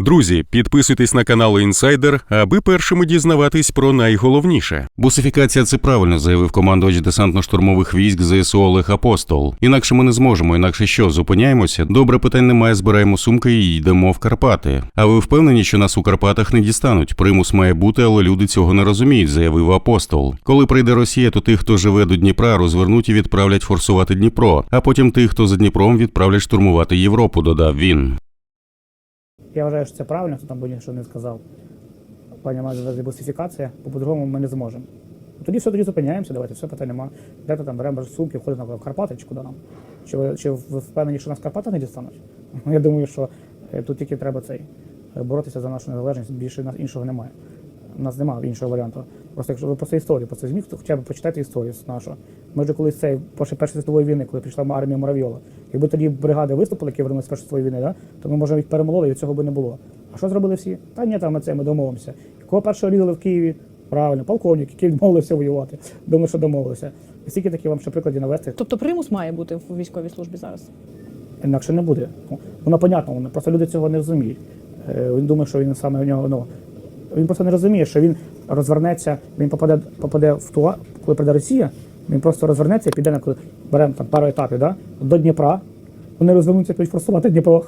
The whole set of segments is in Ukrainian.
Друзі, підписуйтесь на канал Інсайдер, аби першими дізнаватись про найголовніше. Бусифікація це правильно, заявив командувач десантно-штурмових військ ЗСУ Олег Апостол. Інакше ми не зможемо, інакше що, зупиняємося? Добре питань немає, збираємо сумки і йдемо в Карпати. А ви впевнені, що нас у Карпатах не дістануть? Примус має бути, але люди цього не розуміють, заявив апостол. Коли прийде Росія, то тих, хто живе до Дніпра, розвернуть і відправлять форсувати Дніпро, а потім тих, хто за Дніпром, відправлять штурмувати Європу, додав він. Я вважаю, що це правильно, хто там би що не сказав. Пані має дебусифікація, бусифікація, бо по-другому ми не зможемо. Тоді все, тоді зупиняємося, давайте, все питання нема. ти там беремо сумки, входимо в Карпати куди нам. Чи ви, чи ви впевнені, що нас Карпати не дістануть? Ну, Я думаю, що е, тут тільки треба цей е, боротися за нашу незалежність, більше нас іншого немає. У нас немає іншого варіанту. Просто якщо ви просто історію, просто зміг, то хоча б почитайте історію нашу. Ми вже колись цей після Першої світової війни, коли прийшла армія Муравйова. Якби тоді бригади виступили, які вернулися з Першої світової війни, да, то ми може їх перемололи, і цього би не було. А що зробили всі? Та ні, там ми це ми домовимося. Кого першого різали в Києві? Правильно, полковник, який відмовився воювати. Думаю, що домовилися. І скільки такі вам ще прикладів навести, Тобто примус має бути в військовій службі зараз. інакше не буде. Ну, Воно понятно, воно- просто люди цього не розуміють. Е, Він думає, що він саме у нього. Ну, він просто не розуміє, що він розвернеться, він попаде, попаде в ту, коли прийде Росія, він просто розвернеться і піде на беремо там пару етапів да, до Дніпра. Вони розвернуться, почнуть форсувати Дніпро.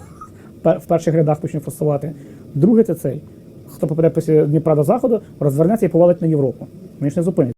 В перших рядах почнуть форсувати. Друге це цей. Хто попаде після Дніпра до заходу, розвернеться і повалить на Європу. Він ж не зупинить.